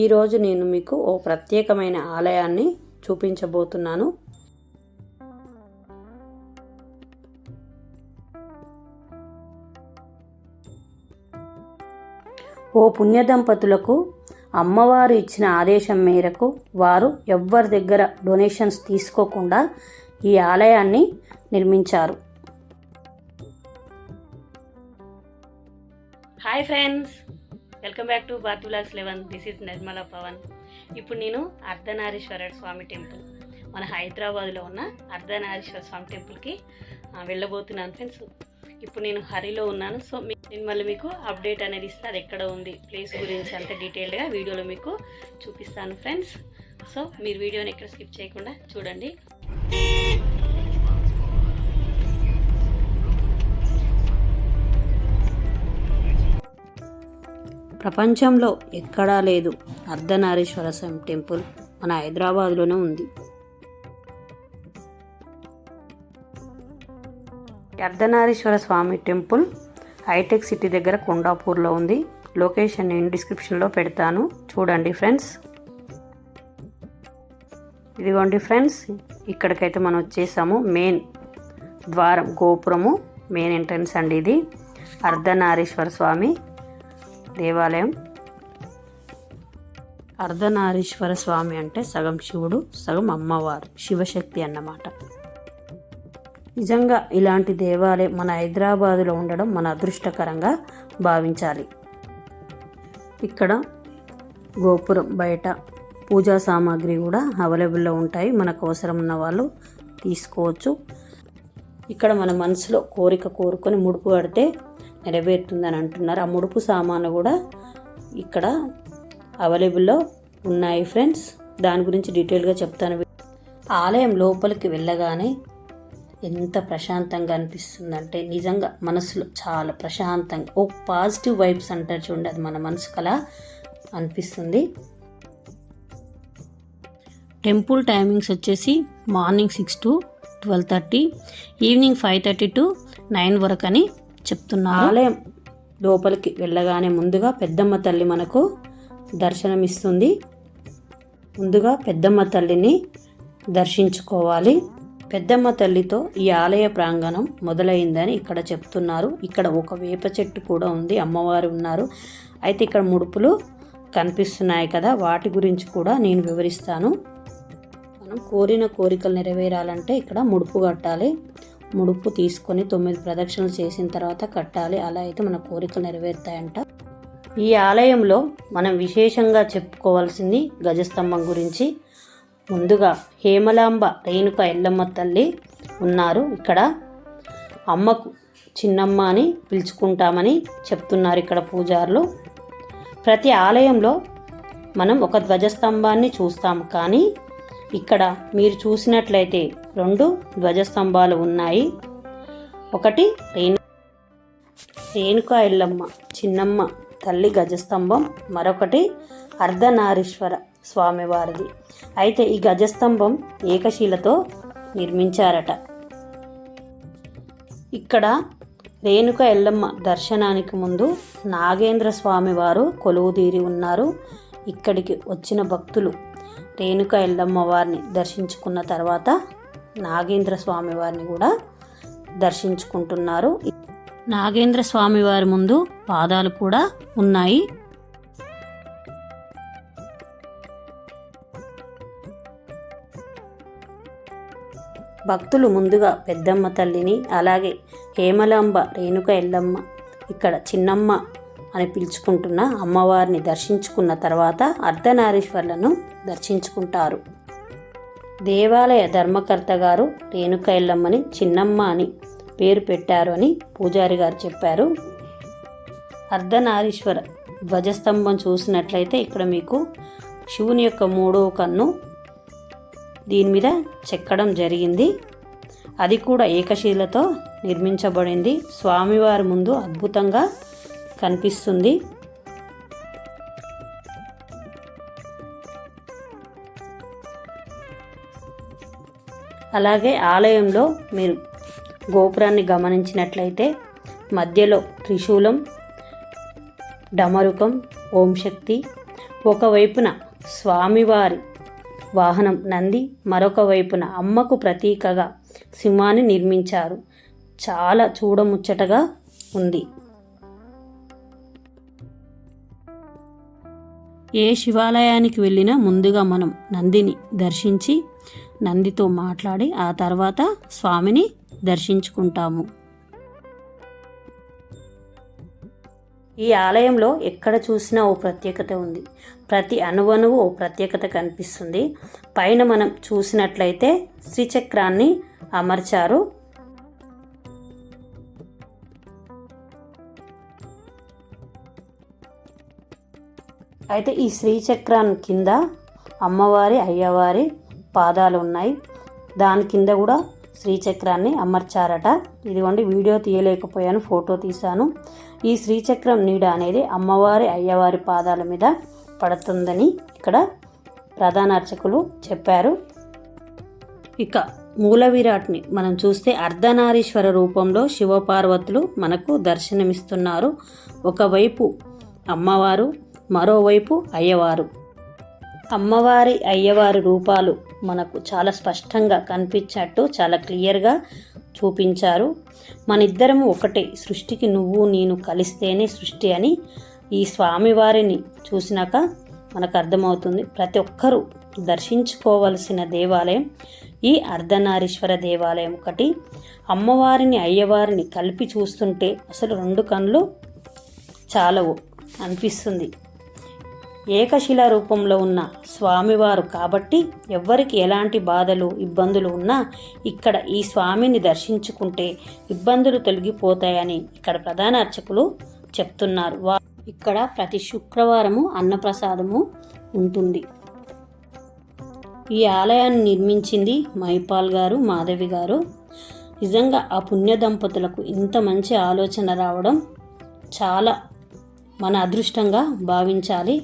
ఈరోజు నేను మీకు ఓ ప్రత్యేకమైన ఆలయాన్ని చూపించబోతున్నాను. ఓ పుణ్య దంపతులకు అమ్మవారు ఇచ్చిన ఆదేశం మేరకు వారు ఎవ్వరి దగ్గర డొనేషన్స్ తీసుకోకుండా ఈ ఆలయాన్ని నిర్మించారు. Hi friends welcome back to బాతులాస్ eleven. This is Nirmala Pavan. ఇప్పుడు నేను అర్ధనారీశ్వర స్వామి టెంపుల్. మన హైదరాబాద్లో ఉన్న అర్ధనారీశ్వర స్వామి టెంపుల్కి వెళ్ళబోతున్నాను ఫ్రెండ్స్. ఇప్పుడు నేను హరిలో ఉన్నాను. సో మీ- నేను మళ్ళీ మీకు అప్డేట్ అనేది ఇస్తే. అది ఎక్కడ ఉంది. ప్లేస్ గురించి అంత డీటెయిల్డ్గా వీడియోలో మీకు చూపిస్తాను ఫ్రెండ్స్. సో మీరు వీడియోని ఎక్కడ స్కిప్ చేయకుండా చూడండి. ప్రపంచంలో ఎక్కడా లేదు. అర్ధనారీశ్వర స్వామి టెంపుల్ మన హైదరాబాద్లోనే ఉంది. Ardhanarishwara Swamy temple hitech city దగ్గర కొండాపూర్లో ఉంది. లొకేషన్ నేను డిస్క్రిప్షన్లో పెడతాను. చూడండి ఫ్రెండ్స్. ఇదిగోండి ఫ్రెండ్స్ ఇక్కడికైతే మనం వచ్చేసాము. మెయిన్ ద్వారం గోపురము మెయిన్ ఎంట్రన్స్ అండి ఇది. అర్ధనారీశ్వర స్వామి దేవాలయం. అర్ధనారీశ్వర స్వామి అంటే సగం శివుడు సగం అమ్మవారు శివశక్తి అన్నమాట. నిజంగా ఇలాంటి దేవాలయం మన హైదరాబాదులో ఉండడం మన అదృష్టకరంగా భావించాలి. ఇక్కడ గోపురం బయట పూజా సామాగ్రి కూడా అవైలబుల్లో ఉంటాయి. మనకు అవసరం ఉన్న వాళ్ళు తీసుకోవచ్చు. ఇక్కడ మన మనసులో కోరిక కోరుకొని ముడుపు పడితే నెరవేరుతుందని అంటున్నారు. ఆ ముడుపు సామాను కూడా ఇక్కడ అవైలబుల్లో ఉన్నాయి ఫ్రెండ్స్. దాని గురించి డీటెయిల్గా చెప్తాను. ఆలయం లోపలికి వెళ్ళగానే ఎంత ప్రశాంతంగా అనిపిస్తుందంటే నిజంగా మనసులో చాలా ప్రశాంతంగా ఓ పాజిటివ్ వైబ్స్ అంటారు చూడండి అది మన మనసుకు అలా అనిపిస్తుంది. టెంపుల్ టైమింగ్స్ వచ్చేసి morning six to twelve thirty evening five thirty to nine వరకు అని చెప్తున్నారు. ఆలయం లోపలికి వెళ్ళగానే ముందుగా పెద్దమ్మ తల్లి మనకు దర్శనమిస్తుంది. ముందుగా పెద్దమ్మ తల్లిని దర్శించుకోవాలి. పెద్దమ్మ తల్లితో ఈ ఆలయ ప్రాంగణం మొదలైందని ఇక్కడ చెప్తున్నారు. ఇక్కడ ఒక వేప చెట్టు కూడా ఉంది. అమ్మవారు ఉన్నారు. అయితే ఇక్కడ ముడుపులు కనిపిస్తున్నాయి కదా వాటి గురించి కూడా నేను వివరిస్తాను. మనం కోరిన కోరికలు నెరవేరాలంటే ఇక్కడ ముడుపు కట్టాలి. ముడుపు తీసుకొని తొమ్మిది ప్రదక్షిణలు చేసిన తర్వాత కట్టాలి. అలా అయితే మన కోరికలు నెరవేరుతాయంట. ఈ ఆలయంలో మనం విశేషంగా చెప్పుకోవాల్సింది గజస్తంభం గురించి. ముందుగా హేమలాంబ రేణుక ఎల్లమ్మ తల్లి ఉన్నారు. ఇక్కడ అమ్మకు చిన్నమ్మ అని పిలుచుకుంటామని చెప్తున్నారు ఇక్కడ పూజారులు. ప్రతి ఆలయంలో మనం ఒక ధ్వజస్తంభాన్ని చూస్తాం. కానీ ఇక్కడ మీరు చూసినట్లయితే రెండు ధ్వజస్తంభాలు ఉన్నాయి. ఒకటి రేణు రేణుకా ఎల్లమ్మ చిన్నమ్మ తల్లి గజస్తంభం. మరొకటి అర్ధనారీశ్వర స్వామివారిది. అయితే ఈ గజస్తంభం ఏకశిలతో నిర్మించారట. ఇక్కడ రేణుక ఎల్లమ్మ దర్శనానికి ముందు నాగేంద్ర స్వామి వారు కొలువుదీరి ఉన్నారు. ఇక్కడికి వచ్చిన భక్తులు రేణుక ఎల్లమ్మ వారిని దర్శించుకున్న తర్వాత నాగేంద్ర స్వామి వారిని కూడా దర్శించుకుంటున్నారు. నాగేంద్ర స్వామి వారి ముందు పాదాలు కూడా ఉన్నాయి. భక్తులు ముందుగా పెద్దమ్మ తల్లిని అలాగే హేమలాంబ రేణుక ఎల్లమ్మ ఇక్కడ చిన్నమ్మ అని పిలుచుకుంటున్న అమ్మవారిని దర్శించుకున్న తర్వాత అర్ధనారీశ్వర్లను దర్శించుకుంటారు. దేవాలయ ధర్మకర్త గారు రేణుక ఎల్లమ్మని చిన్నమ్మ అని పేరు పెట్టారు అని పూజారి గారు చెప్పారు. అర్ధనారీశ్వర ధ్వజస్తంభం చూసినట్లయితే ఇక్కడ మీకు శివుని యొక్క మూడవ కన్ను దీని మీద చెక్కడం జరిగింది. అది కూడా ఏకశీలతో నిర్మించబడింది. స్వామివారి ముందు అద్భుతంగా కనిపిస్తుంది. అలాగే ఆలయంలో మీరు గోపురాన్ని గమనించినట్లయితే మధ్యలో త్రిశూలం డమరుకం ఓం శక్తి ఒకవైపున స్వామివారి వాహనం నంది మరొక వైపున అమ్మకు ప్రతీకగా సింహాన్ని నిర్మించారు. చాలా చూడముచ్చటగా ఉంది. ఏ శివాలయానికి వెళ్ళినా ముందుగా మనం నందిని దర్శించి నందితో మాట్లాడి ఆ తర్వాత స్వామిని దర్శించుకుంటాము. ఈ ఆలయంలో ఎక్కడ చూసినా ఓ ప్రత్యేకత ఉంది. ప్రతి అణువణువు ఓ ప్రత్యేకత కనిపిస్తుంది. పైన మనం చూసినట్లయితే శ్రీచక్రాన్ని అమర్చారు. అయితే ఈ శ్రీచక్రాన్ని కింద అమ్మవారి అయ్యవారి పాదాలు ఉన్నాయి దాని కింద కూడా శ్రీచక్రాన్ని అమర్చారట. ఇదిగోండి వీడియో తీయలేకపోయాను ఫోటో తీశాను. ఈ శ్రీచక్రం నీడ అనేది అమ్మవారి అయ్యవారి పాదాల మీద పడుతుందని ఇక్కడ ప్రధాన అర్చకులు చెప్పారు. ఇక మూల విరాట్ని మనం చూస్తే అర్ధనారీశ్వర రూపంలో శివపార్వతులు మనకు దర్శనమిస్తున్నారు. ఒకవైపు అమ్మవారు మరోవైపు అయ్యవారు. అమ్మవారి అయ్యవారి రూపాలు మనకు చాలా స్పష్టంగా కనిపించట్టు చాలా క్లియర్గా చూపించారు. మనిద్దరము ఒకటే సృష్టికి నువ్వు నేను కలిస్తేనే సృష్టి అని ఈ స్వామివారిని చూసినాక మనకు అర్థమవుతుంది. ప్రతి ఒక్కరూ దర్శించుకోవలసిన దేవాలయం ఈ అర్ధనారీశ్వర దేవాలయం ఒకటి. అమ్మవారిని అయ్యవారిని కలిపి చూస్తుంటే అసలు రెండు కళ్ళు చాలవు అనిపిస్తుంది. ఏకశిల రూపంలో ఉన్న స్వామివారు కాబట్టి ఎవ్వరికి ఎలాంటి బాధలు ఇబ్బందులు ఉన్నా ఇక్కడ ఈ స్వామిని దర్శించుకుంటే ఇబ్బందులు తొలగిపోతాయని ఇక్కడ ప్రధాన అర్చకులు చెప్తున్నారు. వా ఇక్కడ ప్రతి శుక్రవారము అన్నప్రసాదము ఉంటుంది. ఈ ఆలయాన్ని నిర్మించింది మైపాల్ గారు మాధవి గారు. నిజంగా ఆ పుణ్య దంపతులకు ఇంత మంచి ఆలోచన రావడం చాలా మన అదృష్టంగా భావించాలి.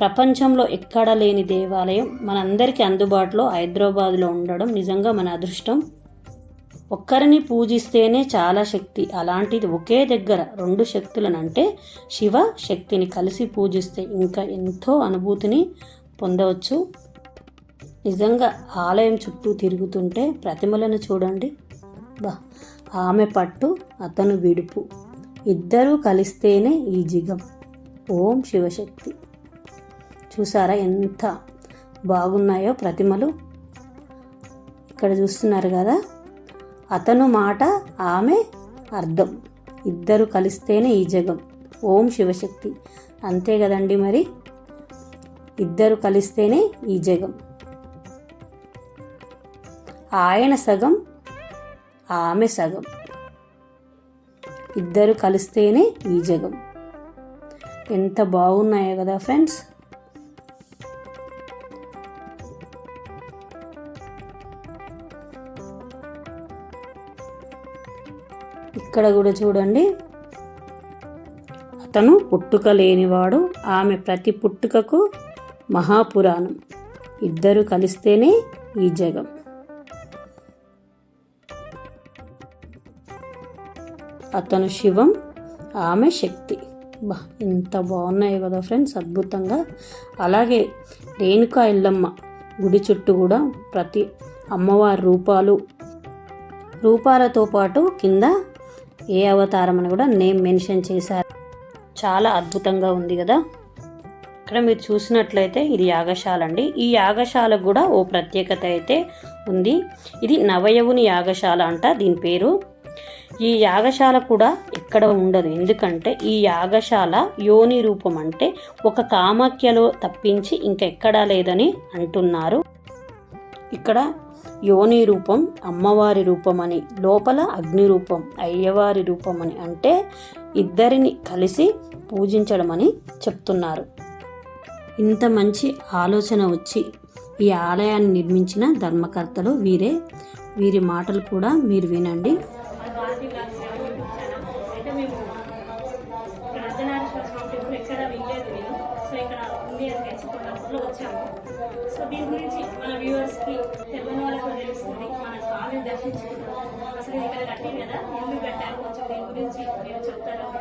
ప్రపంచంలో ఎక్కడ లేని దేవాలయం మనందరికీ అందుబాటులో హైదరాబాద్లో ఉండడం నిజంగా మన అదృష్టం. ఒక్కరిని పూజిస్తేనే చాలా శక్తి. అలాంటిది ఒకే దగ్గర రెండు శక్తులను అంటే శివ శక్తిని కలిసి పూజిస్తే ఇంకా ఎంతో అనుభూతిని పొందవచ్చు. నిజంగా ఆలయం చుట్టూ తిరుగుతుంటే ప్రతిమలను చూడండి. బా ఆమె పట్టు అతను విడుపు. ఇద్దరూ కలిస్తేనే ఈ జిగం. ఓం శివశక్తి. చూసారా ఎంత బాగున్నాయో ప్రతిమలు. ఇక్కడ చూస్తున్నారు కదా అతను మాట ఆమె అర్థం. ఇద్దరు కలిస్తేనే ఈ జగం. ఓం శివశక్తి. అంతే కదండి మరి? ఇద్దరు కలిస్తేనే ఈ జగం. ఆయన సగం ఆమె సగం. ఇద్దరు కలిస్తేనే ఈ జగం. ఎంత బాగున్నాయో కదా ఫ్రెండ్స్. ఇక్కడ కూడా చూడండి. అతను పుట్టుక లేనివాడు. ఆమె ప్రతి పుట్టుకకు మహాపురాణం. ఇద్దరు కలిస్తేనే ఈ జగం. అతను శివం ఆమె శక్తి. బా ఎంత బాగున్నాయి కదా ఫ్రెండ్స్ అద్భుతంగా. అలాగే రేణుకా ఇల్లమ్మ గుడి చుట్టూ కూడా ప్రతి అమ్మవారి రూపాలు రూపాలతో పాటు కింద ఏ అవతారం అని కూడా నేమ్ మెన్షన్ చేశారు. చాలా అద్భుతంగా ఉంది కదా. ఇక్కడ మీరు చూసినట్లయితే ఇది యాగశాల అండి. ఈ యాగశాలకు కూడా ఓ ప్రత్యేకత అయితే ఉంది. ఇది నవయవుని యాగశాల అంట దీని పేరు. ఈ యాగశాల కూడా ఎక్కడ ఉండదు. ఎందుకంటే ఈ యాగశాల యోని రూపం అంటే ఒక కామాఖ్యలో తప్పించి ఇంకెక్కడా లేదని అంటున్నారు. ఇక్కడ యోని రూపం అమ్మవారి రూపం అని లోపల అగ్ని రూపం అయ్యవారి రూపం అని అంటే ఇద్దరిని కలిసి పూజించడం అని చెప్తున్నారు. ఇంత మంచి ఆలోచన వచ్చి ఈ ఆలయాన్ని నిర్మించిన ధర్మకర్తలు వీరే. వీరి మాటలు కూడా మీరు వినండి అయితే మేము ఇక్కడ అర్ధనారీశ్వర స్వామి టెంపుల్ ఎక్కడ వెళ్ళలేదు నేను సో ఇక్కడ ఉంది అని తెలుసుకున్నప్పుడు వచ్చాము సో దీని గురించి మన వ్యూవర్స్కి తెలియని వాళ్ళకి తెలుస్తుంది మన స్వామి స్వామిని దర్శించుకున్నాం అసలు ఇక్కడ కట్టింది కదా ఎందుకు కట్టారు కొంచెం దీని గురించి మీరు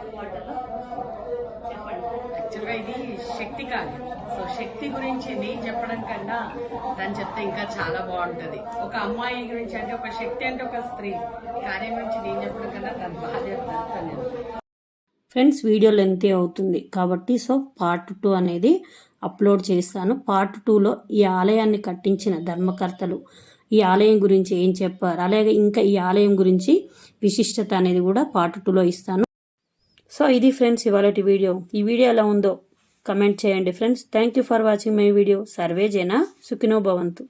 చెప్తారా చెప్పండి. యాక్చువల్గా ఇది శక్తి కాదు. సో శక్తి గురించి నేను చెప్పడం కన్నా తను చెప్తే ఇంకా చాలా బాగుంటుంది. ఒక అమ్మాయి గురించి అంటే ఒక శక్తి అంటే ఒక స్త్రీ కార్యం గురించి నేను చెప్పడం కన్నా తను బాగా చెప్తాను. ఫ్రెండ్స్ వీడియో లెంతీ అవుతుంది కాబట్టి సో పార్ట్ టూ అనేది అప్లోడ్ చేస్తాను. పార్ట్ టూలో ఈ ఆలయాన్ని కట్టించిన ధర్మకర్తలు ఈ ఆలయం గురించి ఏం చెప్పారు? అలాగే ఇంకా ఈ ఆలయం గురించి విశిష్టత అనేది కూడా పార్ట్ టూలో ఇస్తాను. సో ఇది ఫ్రెండ్స్ ఇవాళ వీడియో. ఈ వీడియో ఎలా ఉందో కమెంట్ చేయండి friends. Thank you for watching my video survey సుఖినో భవంతు.